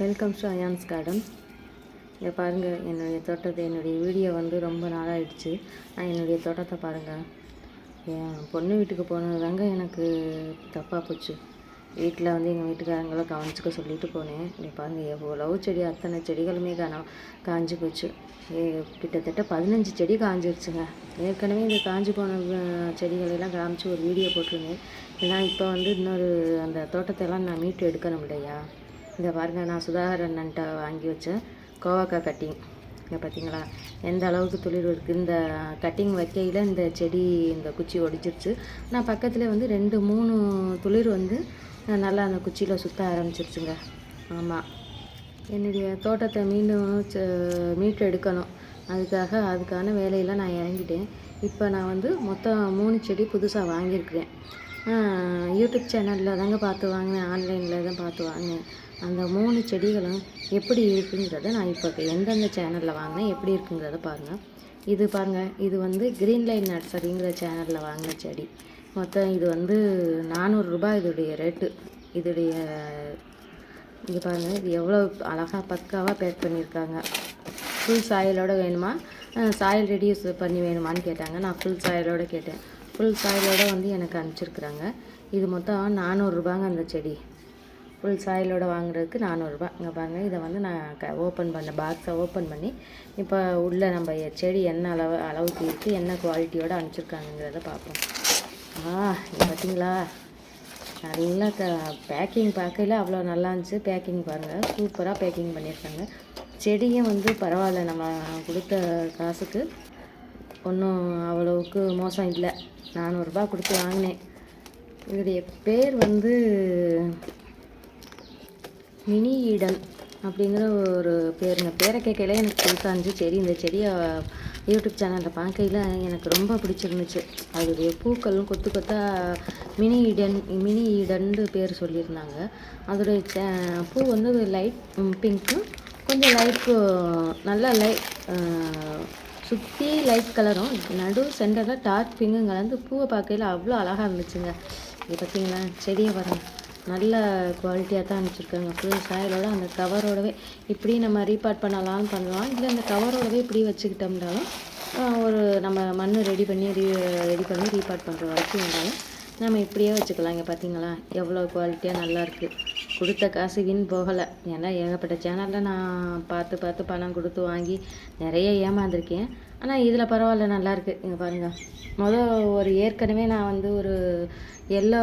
Welcome to ions garden இங்கே பாருங்கள் என்னுடைய தோட்டத்தை என்னுடைய வீடியோ வந்து ரொம்ப நாளாகிடுச்சு நான் என்னுடைய தோட்டத்தை பாருங்கள் என் பொண்ணு வீட்டுக்கு போனது தாங்க எனக்கு தப்பாக போச்சு. வீட்டில் வந்து எங்கள் வீட்டுக்காரங்கள கவனிச்சுக்க சொல்லிட்டு போனேன். இங்கே பாருங்கள் எவ்வளவு செடி அத்தனை செடிகளுமே காண காஞ்சி போச்சு. கிட்டத்தட்ட பதினஞ்சு செடி காஞ்சிருச்சுங்க. ஏற்கனவே இந்த காஞ்சி போன செடிகளெல்லாம் காமிச்சு ஒரு வீடியோ போட்டிருந்தேன். ஏன்னா இப்போ வந்து இன்னொரு அந்த தோட்டத்தை எல்லாம் நான் மீட்டு எடுக்கணும் இல்லையா? இதை பாருங்கள் நான் சுதாகர் அண்ணன்ட்ட வாங்கி வச்சேன். கோவக்காய் கட்டிங் இங்கே பார்த்தீங்களா எந்த அளவுக்கு துளிர் இருக்குது இந்த கட்டிங் வைக்கையில் இந்த செடி இந்த குச்சி ஒடிச்சிருச்சு நான் பக்கத்தில் வந்து ரெண்டு மூணு துளிர் வந்து நல்லா அந்த குச்சியில் சுத்த ஆரம்பிச்சிருச்சுங்க. ஆமாம் என்னுடைய தோட்டத்தை மீண்டும் ச- மீட்டு எடுக்கணும். அதுக்காக அதுக்கான வேலையெல்லாம் நான் இறங்கிட்டேன். இப்போ நான் வந்து மொத்தம் மூணு செடி புதுசாக வாங்கியிருக்கிறேன். யூடியூப் சேனலில் தாங்க பார்த்து வாங்கினேன் ஆன்லைனில் தான் பார்த்து வாங்கினேன். அந்த மூணு செடிகளும் எப்படி இருக்குங்கிறத நான் இப்போ எந்தெந்த சேனலில் வாங்கினேன் எப்படி இருக்குங்கிறத பாருங்கள் இது பாருங்கள் இது வந்து க்ரீன் லைன் நர்சரிங்கிற சேனலில் வாங்கின செடி. மொத்தம் இது வந்து நானூறுரூபா இதோடைய ரேட்டு இதோடைய இங்கே பாருங்கள் இது எவ்வளோ அழகாக பக்காவாக பேக் பண்ணியிருக்காங்க. ஃபுல் சாயலோட வேணுமா? சாயில் ரெடியூஸ் பண்ணி வேணுமான்னு கேட்டாங்க. நான் ஃபுல் சாயலோட கேட்டேன். ஃபுல் சாயிலோடு வந்து எனக்கு அனுப்பிச்சிருக்குறாங்க. இது மொத்தம் நானூறுரூபாங்க அந்த செடி. ஃபுல் சாயிலோடு வாங்குறதுக்கு நானூறுரூபா. இங்கே பாருங்கள் இதை வந்து நான் க ஓப்பன் பண்ண பாக்ஸை ஓப்பன் பண்ணி இப்போ உள்ளே நம்ம செடி என்ன அளவு அளவுக்கு இருக்குது என்ன குவாலிட்டியோட அனுப்பிச்சிருக்காங்கங்கிறத பார்ப்போம். ஆ பார்த்தீங்களா நல்லா க பேக்கிங் பார்க்கையில அவ்வளோ நல்லா இருந்துச்சு. பேக்கிங் பாருங்கள் சூப்பராக பேக்கிங் பண்ணியிருக்காங்க. செடியும் வந்து பரவாயில்ல நம்ம கொடுத்த காசுக்கு. ஒன்றும் அவ்வளவுக்கு மோசம் இல்லை. நானூறுரூபா கொடுத்து வாங்கினேன். இதோடைய பேர் வந்து மினி ஈடன் அப்படிங்கிற ஒரு பேருங்க பேரை கேட்கல எனக்கு புதுசாக இருந்துச்சு. சரி இந்த செடியை யூடியூப் சேனலில் பார்க்கையில் எனக்கு ரொம்ப பிடிச்சிருந்துச்சு. அதோடைய பூக்களும் கொத்து கொத்தா மினி ஈடன் மினி ஈடன்னு பேர் சொல்லியிருந்தாங்க. அதோடைய சே- பூ வந்து லைட் பிங்க்கும் கொஞ்சம் லைட் நல்லா லைட் சுற்றி லைட் கலரும் நடு சென்டரில் டார்க் பிங்கும் கலந்து பூவை பார்க்கையில் அவ்வளோ அழகாக இருந்துச்சுங்க. இது பார்த்தீங்களா செடியை பாருங்க. நல்ல குவாலிட்டியாக தான் அனுப்பிச்சிருக்காங்க. ஃபுல் சாயலோட அந்த கவரோடவே இப்படி நம்ம ரீபார்ட் பண்ணலாம்னு பண்ணலாம். இல்லை அந்த கவரோடவே இப்படி வச்சுக்கிட்டோம்னாலும் ஒரு நம்ம மண் ரெடி பண்ணி ரீ ரெடி பண்ணி ரீபார்ட் பண்ணுற வரைக்கும் இருந்தாலும் நம்ம இப்படியே வச்சுக்கலாம் இங்கே பார்த்தீங்களா எவ்வளோ குவாலிட்டியாக நல்லாயிருக்கு கொடுத்த காசு வீண் போகலை. ஏன்னா ஏகப்பட்ட சேனலில் நான் பார்த்து பார்த்து பணம் கொடுத்து வாங்கி நிறைய ஏமாந்துருக்கேன். ஆனால் இதில் பரவாயில்ல நல்லாயிருக்கு இங்கே பாருங்கள் மொதல் ஒரு ஏற்கனவே நான் வந்து ஒரு எல்லோ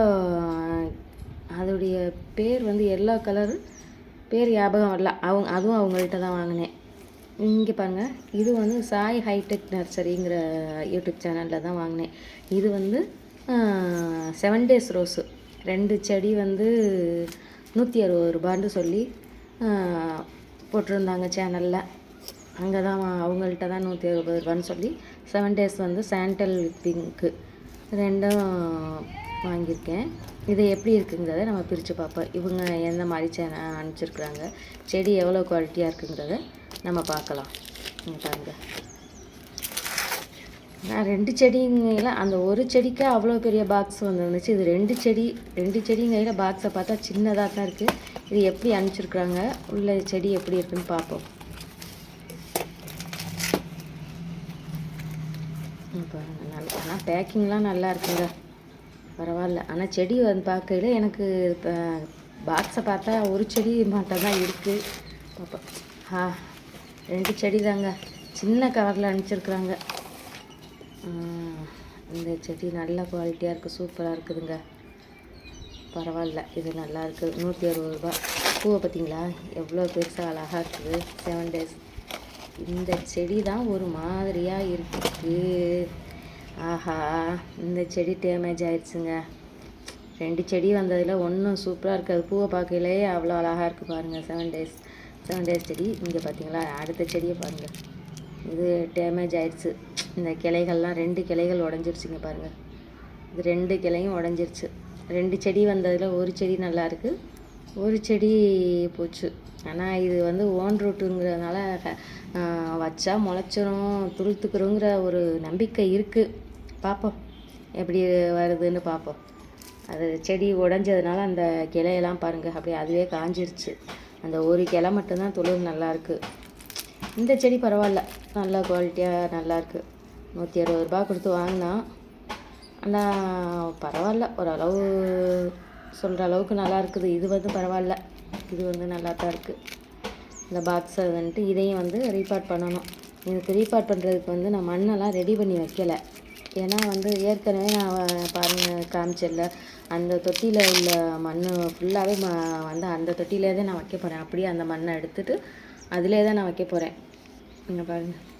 அதோடைய பேர் வந்து எல்லோ கலர் பேர் ஞாபகம் வரல. அவங்க அதுவும் அவங்கள்ட்ட தான் வாங்கினேன். இங்கே பாருங்கள் இது வந்து சாய் ஹைடெக் நர்சரிங்கிற யூடியூப் சேனலில் தான் வாங்கினேன். இது வந்து செவன் டேஸ் ரோஸு ரெண்டு செடி வந்து நூற்றி அறுபது ரூபான்னு சொல்லி போட்டிருந்தாங்க சேனலில். அங்கே தான் வா- அவங்கள்ட்ட தான் நூற்றி அறுபது ரூபான்னு சொல்லி செவன் டேஸ் வந்து சாண்டல் வித் பிங்க்கு ரெண்டும் வாங்கியிருக்கேன். இது எப்படி இருக்குங்கிறத நம்ம பிரித்து பார்ப்போம். இவங்க எந்த மாதிரி சேன அனுப்பிச்சிருக்குறாங்க. செடி எவ்வளோ குவாலிட்டியாக இருக்குங்கிறத நம்ம பார்க்கலாம். பாருங்கள் நான் ரெண்டு செடிங்கையில் அந்த ஒரு செடிக்கு அவ்வளோ பெரிய பாக்ஸ் வந்துருந்துச்சு. இது ரெண்டு செடி ரெண்டு செடிங்கையில் பாக்ஸை பார்த்தா சின்னதாக தான் இருக்குது இது எப்படி அனுப்பிச்சிருக்குறாங்க உள்ள செடி எப்படி இருக்குன்னு பார்ப்போம். இங்க நல்லா ஆனால் பேக்கிங்லாம் நல்லா இருக்குங்க. பரவாயில்ல. ஆனால் செடி வந்து பார்க்கையில் எனக்கு இப்போ பாக்ஸை பார்த்தா ஒரு செடி மட்டும் தான் இருக்குது பார்ப்போம் ஆ ரெண்டு செடி தாங்க. சின்ன கவரில் அனுப்பிச்சிருக்குறாங்க. இந்த செடி நல்ல குவாலிட்டியாக இருக்குது சூப்பராக இருக்குதுங்க. பரவாயில்ல இது நல்லா இருக்குது நூற்றி அறுபது ரூபா பூவை பார்த்தீங்களா? எவ்வளோ பெருசாக அழகாக இருக்குது. செவன் டேஸ் இந்த செடி தான் ஒரு மாதிரியாக இருக்குது ஆஹா இந்த செடி டேமேஜ் ஆயிடுச்சுங்க. ரெண்டு செடி வந்ததில் ஒன்றும் சூப்பராக இருக்குது. பூவை பார்க்கலையே அவ்வளோ அழகாக இருக்குது பாருங்கள் செவன் டேஸ் செவன் டேஸ் செடி. இங்கே பார்த்தீங்களா? அடுத்த செடியை பாருங்கள் இது டேமேஜ் ஆயிடுச்சு. இந்த கிளைகள்லாம் ரெண்டு கிளைகள் உடஞ்சிருச்சுங்க பாருங்கள் இது ரெண்டு கிளையும் உடஞ்சிருச்சு. ரெண்டு செடி வந்ததில் ஒரு செடி நல்லா இருக்குது ஒரு செடி போச்சு. ஆனால் இது வந்து ஓன் ரூட்டுங்கிறதுனால வச்சா முளைச்சிரும் துளுத்துக்கிறோங்கிற ஒரு நம்பிக்கை இருக்குது பார்ப்போம் எப்படி வருதுன்னு பார்ப்போம் அது செடி உடஞ்சதுனால அந்த கிளையெல்லாம் பாருங்கள் அப்படியே அதுவே காஞ்சிருச்சு. அந்த ஒரு கிளை மட்டும்தான் துளிர் நல்லாயிருக்கு இந்த செடி பரவாயில்ல. நல்ல குவாலிட்டியாக நல்லாயிருக்கு நூற்றி அறுபது ரூபா கொடுத்து வாங்கினான். ஆனால் பரவாயில்ல. ஓரளவு சொல்கிற அளவுக்கு நல்லா இருக்குது. இது வந்து பரவாயில்ல. இது வந்து நல்லா தான் இருக்குது இந்த பாக்ஸை வந்துட்டு இதையும் வந்து ரீபார்ட் பண்ணணும். எனக்கு ரீபார்ட் பண்ணுறதுக்கு வந்து நான் மண்ணெல்லாம் ரெடி பண்ணி வைக்கலை. ஏன்னா வந்து ஏற்கனவே நான் பாருங்கள் காமிச்சல அந்த தொட்டியில் உள்ள மண் ஃபுல்லாகவே ம வந்து அந்த தொட்டியிலே தான் நான் வைக்க போகிறேன் அப்படியே அந்த மண்ணை எடுத்துகிட்டு அதிலே தான் நான் வைக்க போகிறேன் இங்கே பாருங்கள்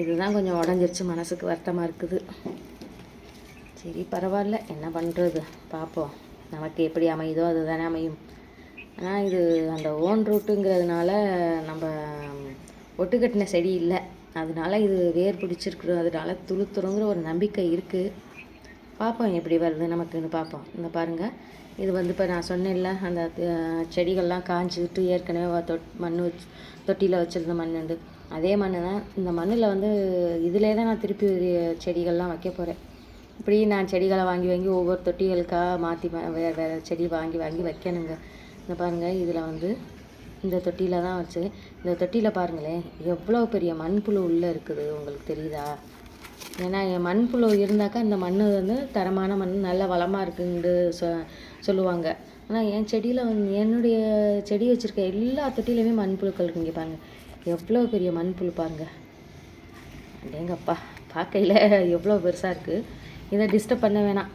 இதுதான் கொஞ்சம் உடஞ்சிருச்சு மனசுக்கு வருத்தமாக இருக்குது. சரி பரவாயில்ல. என்ன பண்ணுறது பார்ப்போம் நமக்கு எப்படி அமையுதோ அதுதானே அமையும். ஆனால் இது அந்த ஓன் ரூட்டுங்கிறதுனால நம்ம ஒட்டுக்கட்டின செடி இல்லை. அதனால இது வேர் பிடிச்சிருக்கிறதுனால துளுத்துறோங்கிற ஒரு நம்பிக்கை இருக்குது பார்ப்போம் எப்படி வருது நமக்குன்னு பார்ப்போம் இந்த பாருங்கள் இது வந்து இப்போ நான் சொன்னேன்ல அந்த செடிகள்லாம் காஞ்சிக்கிட்டு ஏற்கனவே தொட் மண் வச்சு தொட்டியில் வச்சுருந்த மண்ணுண்டு. அதே மண் தான். இந்த மண்ணில் வந்து இதிலே தான் நான் திருப்பி செடிகள்லாம் வைக்க போகிறேன் இப்படி நான் செடிகளை வாங்கி வாங்கி ஒவ்வொரு தொட்டிகளுக்காக மாற்றி வேறு வேறு செடி வாங்கி வாங்கி வைக்கணுங்க. இந்த பாருங்கள் இதில் வந்து இந்த தொட்டியில் தான் வச்சு இந்த தொட்டியில் பாருங்களேன் எவ்வளோ பெரிய மண்புழு உள்ளே இருக்குது உங்களுக்கு தெரியுதா? ஏன்னா என் மண்புழு இருந்தாக்கா இந்த மண் வந்து தரமான மண் நல்ல வளமாக இருக்குன்னு சொ சொல்லுவாங்க. ஆனால் என் செடியில் வந்து என்னுடைய செடி வச்சுருக்க எல்லா தொட்டிலையுமே மண்புழுக்கள் இருக்குங்க பாருங்கள் எவ்வளோ பெரிய மண்புழு பாருங்க. அடேங்கப்பா பார்க்கையில் எவ்வளோ பெருசாக இருக்குது இதை டிஸ்டர்ப் பண்ண வேணாம்.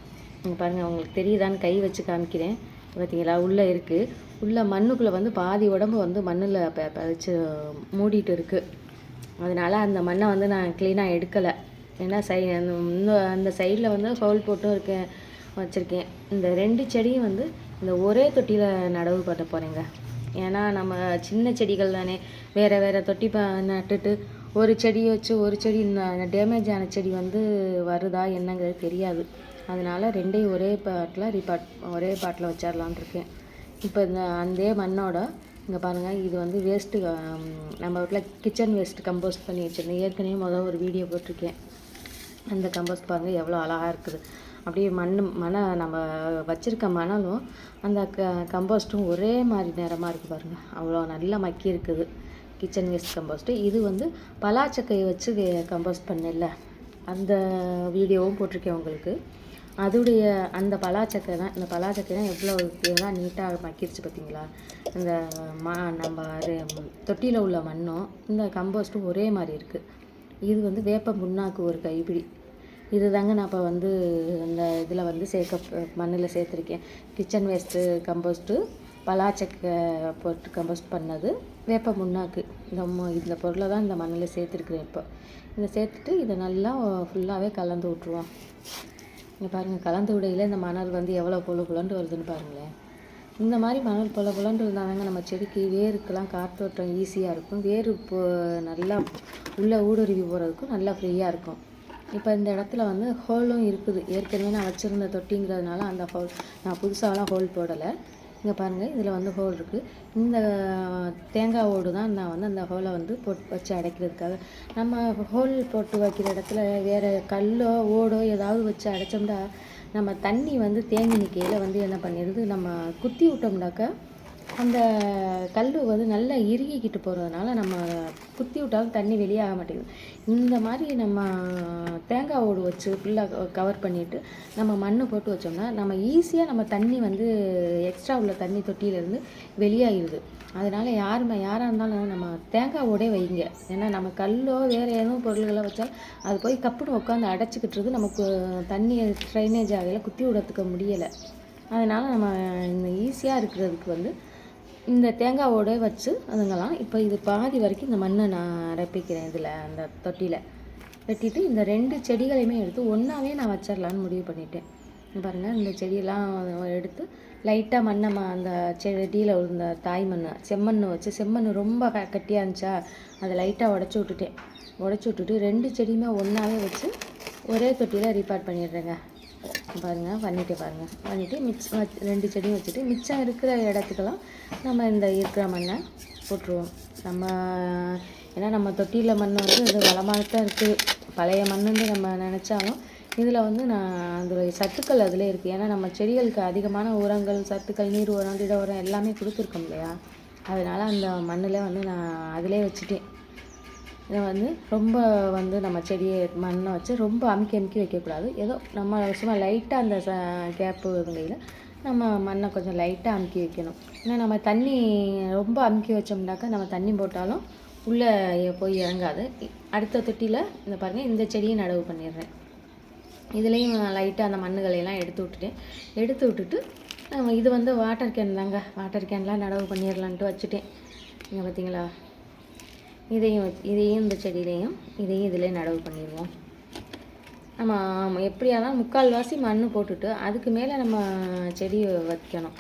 பாருங்கள் உங்களுக்கு தெரியுதான்னு கை வச்சு காமிக்கிறேன். பார்த்தீங்களா? உள்ளே இருக்குது உள்ளே மண்ணுக்குள்ளே வந்து பாதி உடம்பு வந்து மண்ணில் ப பதிச்சு மூடிட்டு இருக்குது அதனால் அந்த மண்ணை வந்து நான் க்ளீனாக எடுக்கலை. ஏன்னா சை அந்த இன்னும் அந்த சைடில் வந்து ஹோல் போட்டும் இருக்கேன் வச்சுருக்கேன். இந்த ரெண்டு செடியும் வந்து இந்த ஒரே தொட்டியில் நடவு பண்ண போகிறேங்க ஏன்னா நம்ம சின்ன செடிகள் தானே. வேறு வேறு தொட்டி ப நட்டுட்டு ஒரு செடி வச்சு ஒரு செடி டேமேஜ் ஆன செடி வந்து வருதா என்னங்கிறது தெரியாது. அதனால் ரெண்டையும் ஒரே பாட்டில் ரீபாட் ஒரே பாட்டில் வச்சிடலான் இருக்கேன். இப்போ இந்த அந்த மண்ணோட இங்கே பாருங்கள் இது வந்து வேஸ்ட்டு நம்ம வீட்டில் கிச்சன் வேஸ்ட் கம்போஸ்ட் பண்ணி வச்சுருந்தேன். ஏற்கனவே முதல் ஒரு வீடியோ போட்டிருக்கேன். அந்த கம்போஸ்ட் பாருங்கள் எவ்வளோ அழகாக இருக்குது. அப்படியே மண் மண நம்ம வச்சுருக்க மணலும் அந்த க கம்போஸ்ட்டும் ஒரே மாதிரி நிறமாக இருக்குது பாருங்கள் அவ்வளோ நல்லா மக்கி இருக்குது. கிச்சன் வேஸ்ட் கம்போஸ்ட்டு இது வந்து பலாச்சக்கையை வச்சு கம்போஸ்ட் பண்ணல அந்த வீடியோவும் போட்டிருக்கேன் உங்களுக்கு. அதுடைய அந்த பலாச்சக்கை தான் இந்த பலாச்சக்கை தான் எவ்வளோ இதெல்லாம் நீட்டாக மக்கிருச்சு பார்த்தீங்களா இந்த மா நம்ம தொட்டியில் உள்ள மண்ணும் இந்த கம்போஸ்ட்டும் ஒரே மாதிரி இருக்குது இது வந்து வேப்ப புண்ணாக்கு ஒரு கைப்பிடி. இது தாங்க நான் இப்போ வந்து இந்த இதில் வந்து சேர்க்க மண்ணில் சேர்த்துருக்கேன். கிச்சன் வேஸ்ட்டு கம்போஸ்ட்டு பலாச்சக்கை போட்டு கம்போஸ்ட் பண்ணது. வேப்ப முன்னாக்கு இந்த இந்த பொருளை தான் இந்த மண்ணில் சேர்த்துருக்குறேன் இப்போ. இதை சேர்த்துட்டு இதை நல்லா ஃபுல்லாகவே கலந்து விட்ருவோம் இங்கே பாருங்கள் கலந்து விடையில இந்த மணல் வந்து எவ்வளோ பொழு புலண்டு வருதுன்னு பாருங்களேன். இந்த மாதிரி மணல் பொல புலண்டு இருந்தாங்க நம்ம செடிக்கு வேருக்கெல்லாம் காற்றோட்டம் ஈஸியாக இருக்கும். வேர் இப்போ நல்லா உள்ளே ஊடுருவி போகிறதுக்கும் நல்லா ஃப்ரீயாக இருக்கும். இப்போ இந்த இடத்துல வந்து ஹோலும் இருக்குது. ஏற்கனவே நான் வச்சுருந்த தொட்டிங்கிறதுனால அந்த ஹோல் நான் புதுசாலாம் ஹோல் போடலை. இங்கே பாருங்கள் இதில் வந்து ஹோல் இருக்குது இந்த தேங்காய் ஓடு தான் நான் வந்து அந்த ஹோலை வந்து போட்டு வச்சு அடைக்கிறதுக்காக. நம்ம ஹோல் போட்டு வைக்கிற இடத்துல வேறு கல்லோ ஓடோ ஏதாவது வச்சு அடைச்சோம்னா நம்ம தண்ணி வந்து தேங்கி நிற்கையில் வந்து என்ன பண்ணிடுது? நம்ம குத்தி விட்டோம்னாக்கா அந்த கல் வந்து நல்லா இறுகிக்கிட்டு போகிறதுனால நம்ம குத்தி விட்டாலும் தண்ணி வெளியே ஆக மாட்டேங்குது. இந்த மாதிரி நம்ம தேங்காய் ஓடு வச்சு ஃபுல்லாக கவர் பண்ணிவிட்டு நம்ம மண் போட்டு வச்சோம்னா நம்ம ஈஸியாக நம்ம தண்ணி வந்து எக்ஸ்ட்ரா உள்ள தண்ணி தொட்டியிலேருந்து வெளியாகிடுது அதனால் யாருமே யாராக இருந்தாலும் நம்ம தேங்காய் ஓடே வைங்க. ஏன்னா நம்ம கல்லோ வேறு எதுவும் பொருள்களோ வச்சால் அது போய் கப்புன்னு உட்காந்து அடைச்சிக்கிட்டுறது நமக்கு தண்ணி ட்ரைனேஜ் ஆகையில் குத்தி விடத்துக்க முடியலை. அதனால் நம்ம இந்த ஈஸியாக இருக்கிறதுக்கு வந்து இந்த தேங்காவோட வச்சு அதுங்கலாம் இப்போ இது பாதி வரைக்கும் இந்த மண்ணை நான் நிரப்பிக்கிறேன் இதில் அந்த தொட்டியில். வெட்டிட்டு இந்த ரெண்டு செடிகளையுமே எடுத்து ஒன்றாவே நான் வச்சிடலான்னு முடிவு பண்ணிட்டேன். பாருங்கள் இந்த செடியெல்லாம் எடுத்து லைட்டாக மண்ணை ம அந்த செடியில் விழுந்த தாய் மண் செம்மண் வச்சு செம்மண் ரொம்ப க கட்டியாக இருந்துச்சா அதை லைட்டாக உடச்சி விட்டுட்டேன். உடச்சி விட்டுட்டு ரெண்டு செடியுமே ஒன்றாவே வச்சு ஒரே தொட்டியில் ரீபார்ட் பண்ணிடுறேங்க. பாருங்கள் பண்ணிட்டு பாருங்கள் பண்ணிவிட்டு மிச்சம் வச்சு- ரெண்டு செடியும் வச்சுட்டு மிச்சம் இருக்கிற இடத்துக்கெல்லாம் நம்ம இந்த இருக்கிற மண்ணை போட்டுருவோம். நம்ம ஏன்னா நம்ம தொட்டியில் மண் வந்து இது வளமாக தான் இருக்குது பழைய மண்ணுன்னு நம்ம நினச்சாலும் இதில் வந்து நான் அதோடைய சத்துக்கள் அதில் இருக்குது ஏன்னா நம்ம செடிகளுக்கு அதிகமான உரங்கள் சத்துக்கள் நீர் உரம் திட உரம் எல்லாமே கொடுத்துருக்கோம் இல்லையா? அதனால் அந்த மண்ணில் வந்து நான் அதிலே வச்சுட்டேன். இதை வந்து ரொம்ப வந்து நம்ம செடியை மண்ணை வச்சு ரொம்ப அமுக்கி அமுக்கி வைக்கக்கூடாது. ஏதோ நம்ம சும்மா லைட்டாக அந்த ச கேப்பு இருக்கையில் நம்ம மண்ணை கொஞ்சம் லைட்டாக அமுக்கி வைக்கணும். ஏன்னா நம்ம தண்ணி ரொம்ப அமுக்கி வச்சோம்னாக்கா நம்ம தண்ணி போட்டாலும் உள்ளே போய் இறங்காது. அடுத்த தொட்டியில் இந்த பாருங்கள் இந்த செடியை நடவு பண்ணிடுறேன். இதுலேயும் லைட்டாக அந்த மண்ணுகளையெல்லாம் எடுத்து விட்டுட்டேன். எடுத்து விட்டுட்டு இது வந்து வாட்டர் கேன் தாங்க. வாட்டர் கேன்லாம் நடவு பண்ணிடலான்ட்டு வச்சுட்டேன். இங்கே பார்த்தீங்களா இதையும் இதையும் இந்த செடியிலையும் இதையும் இதில் நடவு பண்ணிடுவோம். நம்ம எப்படியாதான் முக்கால்வாசி மண் போட்டுட்டு அதுக்கு மேலே நம்ம செடி வைக்கணும்.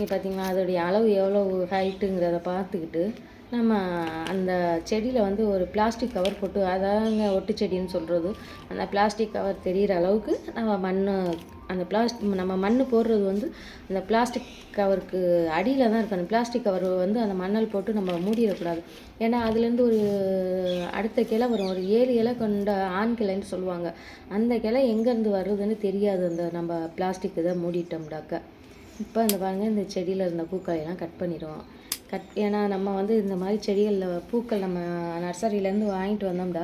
இப்போ பார்த்திங்கன்னா அதோடைய அளவு எவ்வளோ ஹைட்டுங்கிறத பார்த்துக்கிட்டு நம்ம அந்த செடியில் வந்து ஒரு பிளாஸ்டிக் கவர் போட்டு அதாங்க ஒட்டு செடின்னு சொல்கிறது அந்த பிளாஸ்டிக் கவர் தெரிகிற அளவுக்கு நம்ம மண் அந்த பிளாஸ்டிக் நம்ம மண் போடுறது வந்து அந்த பிளாஸ்டிக் கவருக்கு அடியில் தான் இருக்கணும் பிளாஸ்டிக் கவர் வந்து அந்த மண்ணல் போட்டு நம்ம மூடிடக்கூடாது. ஏன்னா அதுலேருந்து ஒரு அடுத்த கிளை வரும். ஒரு ஏழு இலை கொண்ட ஆண் கிளைன்னு சொல்லுவாங்க. அந்த கிளை எங்கேருந்து வருதுன்னு தெரியாது. அந்த நம்ம பிளாஸ்டிக் இதை மூடிட்டோம்டாக்க இப்போ இந்த பாருங்கள் இந்த செடியில் இருந்த பூக்காயெல்லாம் கட் பண்ணிடுவோம் கட் ஏன்னா நம்ம வந்து இந்த மாதிரி செடிகளில் பூக்கள் நம்ம நர்சரியிலேருந்து வாங்கிட்டு வந்தோம்டா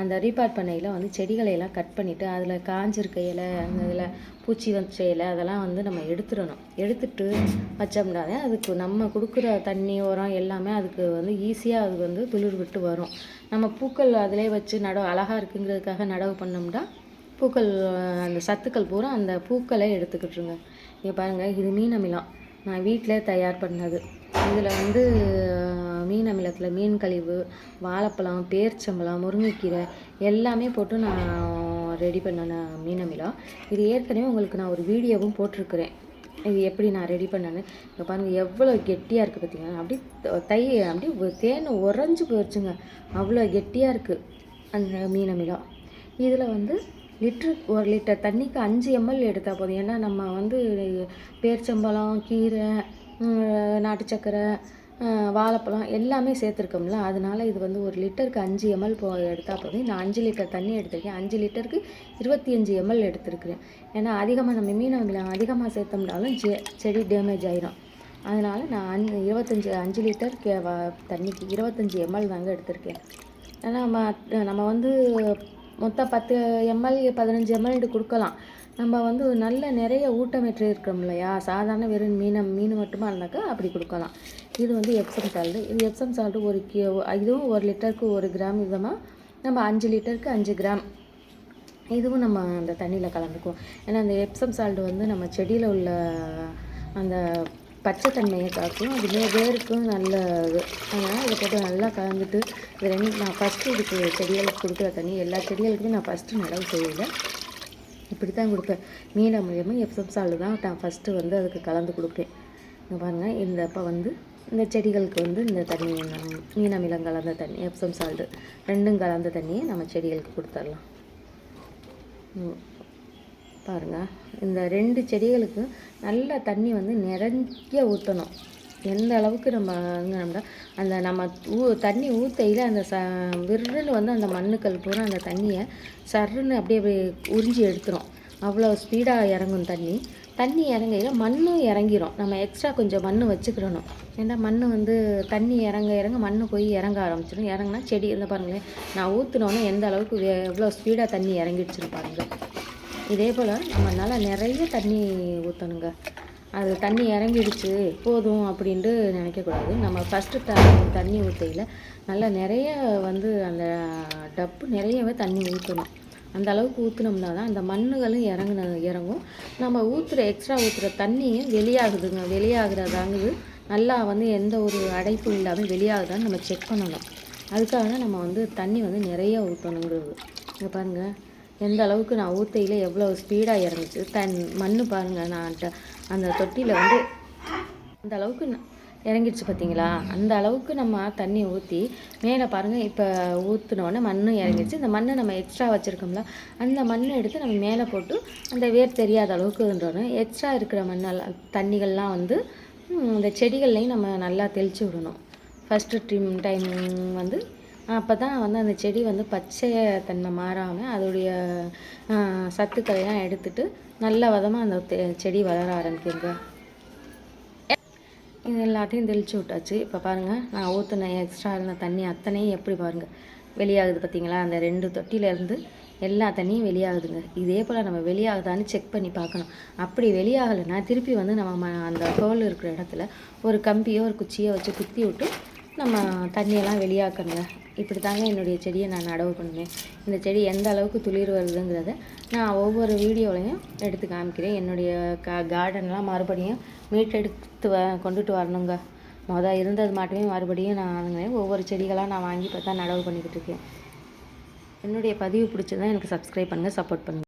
அந்த ரீபார்ட் பண்ணையில் வந்து செடிகளையெல்லாம் கட் பண்ணிவிட்டு அதில் காஞ்சிருக்க இலை அந்த இதில் பூச்சி வச்ச இலை அதெல்லாம் வந்து நம்ம எடுத்துடணும். எடுத்துட்டு வச்சோம்னா தான் அதுக்கு நம்ம கொடுக்குற தண்ணி உரம் எல்லாமே அதுக்கு வந்து ஈஸியாக அது வந்து துளிர் விட்டு வரும். நம்ம பூக்கள் அதிலே வச்சு நடவு அழகாக இருக்குங்கிறதுக்காக நடவு பண்ணோம்னா பூக்கள் அந்த சத்துக்கள் பூரா அந்த பூக்களை எடுத்துக்கிட்டுருங்க. இங்கே பாருங்கள் இது மீன் அமிலாம் நான் வீட்டில் தயார் பண்ணது. இதில் வந்து மீன் அமிலத்தில் மீன் கழிவு வாழைப்பழம் பேர்ச்சம்பழம் முருங்கைக்கீரை எல்லாமே போட்டு நான் ரெடி பண்ண மீன் அமிலம். இது ஏற்கனவே உங்களுக்கு நான் ஒரு வீடியோவும் போட்டிருக்கிறேன். இது எப்படி நான் ரெடி பண்ணேன்னு இங்கே பாருங்கள் எவ்வளோ கெட்டியாக இருக்குது பார்த்தீங்கன்னா அப்படி தை அப்படி தேன் உறைஞ்சி போயிடுச்சுங்க அவ்வளோ கெட்டியாக இருக்குது அந்த மீன் அமிலம். இதில் வந்து லிட்ரு ஒரு லிட்டர் தண்ணிக்கு அஞ்சு எம்எல் எடுத்தால் போதும். ஏன்னா நம்ம வந்து பேர்ச்சம்பழம் கீரை நாட்டு சக்கரை வாழைப்பழம் எல்லாமே சேர்த்துருக்கோம்ல. அதனால் இது வந்து ஒரு லிட்டருக்கு அஞ்சு எம்எல் போ எடுத்தால் போதும். நான் அஞ்சு லிட்டர் தண்ணி எடுத்திருக்கேன். அஞ்சு லிட்டருக்கு இருபத்தி அஞ்சு எம்எல் எடுத்துருக்குறேன். ஏன்னா அதிகமாக நம்ம மீன் அதிகமாக சேர்த்தோம்னாலும் செ செடி டேமேஜ் ஆயிரும். அதனால் நான் அஞ்சு இருபத்தஞ்சி அஞ்சு லிட்டர் கே தண்ணிக்கு இருபத்தஞ்சி எம்எல் தாங்க எடுத்திருக்கேன். ஏன்னா நம்ம நம்ம வந்து மொத்தம் பத்து எம்எல் பதினஞ்சு எம்எல்டு கொடுக்கலாம். நம்ம வந்து நல்ல நிறைய ஊட்டமேற்று இருக்கிறோம் இல்லையா? சாதாரண வெறும் மீன் மீன் மட்டுமா இருந்தாக்கா அப்படி கொடுக்கலாம். இது வந்து எப்சம் சால்ட்டு இது எப்சம் சால்ட்டு ஒரு கி இதுவும் ஒரு லிட்டருக்கு ஒரு கிராம் விதமாக நம்ம அஞ்சு லிட்டருக்கு அஞ்சு கிராம். இதுவும் நம்ம அந்த தண்ணியில் கலந்துக்குவோம். ஏன்னா அந்த எப்சம் சால்ட் வந்து நம்ம செடியில் உள்ள அந்த பச்சை தன்மையை காக்கும் அதுவே வேருக்கும் நல்ல இது. அதனால் இதை போட்டு நல்லா கலந்துட்டு இது ரெண்டு நான் ஃபஸ்ட்டு இதுக்கு செடிகளுக்கு கொடுக்குற தண்ணி எல்லா செடிகளுக்குமே நான் ஃபஸ்ட்டு நடவு செய்வேன் இப்படி தான் கொடுப்பேன். மீன் மூலியமாக எஃப்எம் சாலு தான் நான் ஃபஸ்ட்டு வந்து அதுக்கு கலந்து கொடுப்பேன். இங்கே பாருங்கள் இந்த அப்போ வந்து இந்த செடிகளுக்கு வந்து இந்த தண்ணி மீன் அமிலம் கலந்த தண்ணி எப்சம் சால்ட்டு ரெண்டும் கலந்த தண்ணியை நம்ம செடிகளுக்கு கொடுத்துர்லாம் பாருங்கள் இந்த ரெண்டு செடிகளுக்கு நல்ல தண்ணி வந்து நிறைய ஊற்றணும் எந்த அளவுக்கு நம்ம நம்ம அந்த நம்ம ஊ தண்ணி ஊற்றையில் அந்த ச விருன்னு வந்து அந்த மண்ணுக்கள் பூரா அந்த தண்ணியை சர்ன்னு அப்படியே அப்படியே உறிஞ்சி எடுத்துரும். அவ்வளோ ஸ்பீடாக இறங்கும் தண்ணி. தண்ணி இறங்கையில் மண்ணும் இறங்கிரும். நம்ம எக்ஸ்ட்ரா கொஞ்சம் மண் வச்சுக்கிறணும் ஏன்னா மண் வந்து தண்ணி இறங்க இறங்க மண் போய் இறங்க ஆரம்பிச்சிடும் இறங்கினா செடி இருந்தால் பாருங்களேன் நான் ஊற்றுனோன்னே எந்த அளவுக்கு எவ்வளோ ஸ்பீடாக தண்ணி இறங்கிடுச்சுன்னு பாருங்கள் இதே போல் நம்ம நல்லா நிறைய தண்ணி ஊற்றணுங்க அது தண்ணி இறங்கிடுச்சு போதும் அப்படின்ட்டு நினைக்கக்கூடாது. நம்ம ஃபஸ்ட்டு த தண்ணி ஊற்றையில் நல்லா நிறைய வந்து அந்த டப்பு நிறையவே தண்ணி ஊற்றணும் அந்த அளவுக்கு ஊற்றினோம்னா தான் அந்த மண்ணுகளும் இறங்குன இறங்கும். நம்ம ஊற்றுற எக்ஸ்ட்ரா ஊற்றுற தண்ணியும் வெளியாகுதுங்க. வெளியாகிறதாங்குது நல்லா வந்து எந்த ஒரு அடைப்பும் இல்லாமல் வெளியாகுதான்னு நம்ம செக் பண்ணணும். அதுக்காக தான் நம்ம வந்து தண்ணி வந்து நிறைய ஊற்றணுங்கிறது இங்கே பாருங்கள் எந்த அளவுக்கு நான் ஊற்றையில் எவ்வளோ ஸ்பீடாக இறங்குச்சு? தன் மண் பாருங்கள் நான் அந்த தொட்டியில் வந்து அந்த அளவுக்கு இறங்கிடுச்சு பார்த்தீங்களா அந்த அளவுக்கு நம்ம தண்ணி ஊற்றி மேலே பாருங்கள் இப்போ ஊற்றினோடனே மண்ணும் இறங்கிடுச்சு. இந்த மண்ணை நம்ம எக்ஸ்ட்ரா வச்சுருக்கோம்ல அந்த மண்ணை எடுத்து நம்ம மேலே போட்டு அந்த வேர் தெரியாத அளவுக்கு எக்ஸ்ட்ரா இருக்கிற மண்ணெல்லாம் தண்ணிகள்லாம் வந்து இந்த செடிகள்லையும் நம்ம நல்லா தெளித்து விடணும். ஃபஸ்ட்டு ட்ரிம் டைம் வந்து அப்போ தான் வந்து அந்த செடி வந்து பச்சை தன்மை மாறாமல் அதோடைய சத்துக்களையெல்லாம் எடுத்துட்டு நல்ல விதமாக அந்த செடி வளர ஆரம்பிக்குங்க இது எல்லாத்தையும் தெளித்து விட்டாச்சு. இப்போ பாருங்கள் நான் ஊற்றின எக்ஸ்ட்ரா இருந்த தண்ணி அத்தனையும் எப்படி பாருங்கள் வெளியாகுது பார்த்தீங்களா அந்த ரெண்டு தொட்டிலேருந்து எல்லா தண்ணியும் வெளியாகுதுங்க. இதே போல் நம்ம வெளியாகுதான்னு செக் பண்ணி பார்க்கணும். அப்படி வெளியாகலைன்னா திருப்பி வந்து நம்ம ம- அந்த ஹோல் இருக்கிற இடத்துல ஒரு கம்பியோ ஒரு குச்சியோ வச்சு குத்தி விட்டு நம்ம தண்ணியெல்லாம் வெளியாக்கணுங்க. இப்படி தாங்க என்னுடைய செடியை நான் நடவு பண்ணுவேன். இந்த செடி எந்த அளவுக்கு துளிர் வருதுங்கிறத நான் ஒவ்வொரு வீடியோலையும் எடுத்து காமிக்கிறேன். என்னுடைய கா கார்டன்லாம் மறுபடியும் மீட்டெடுத்து வ கொண்டுட்டு வரணுங்க. மொதல் இருந்தது மட்டுமே மறுபடியும் நான் ஒவ்வொரு செடிகளாக நான் வாங்கி பார்த்தா நடவு பண்ணிக்கிட்டு இருக்கேன். என்னுடைய பதிவு பிடிச்சதான் எனக்கு சப்ஸ்கிரைப் பண்ணுங்கள் சப்போர்ட் பண்ணுங்கள்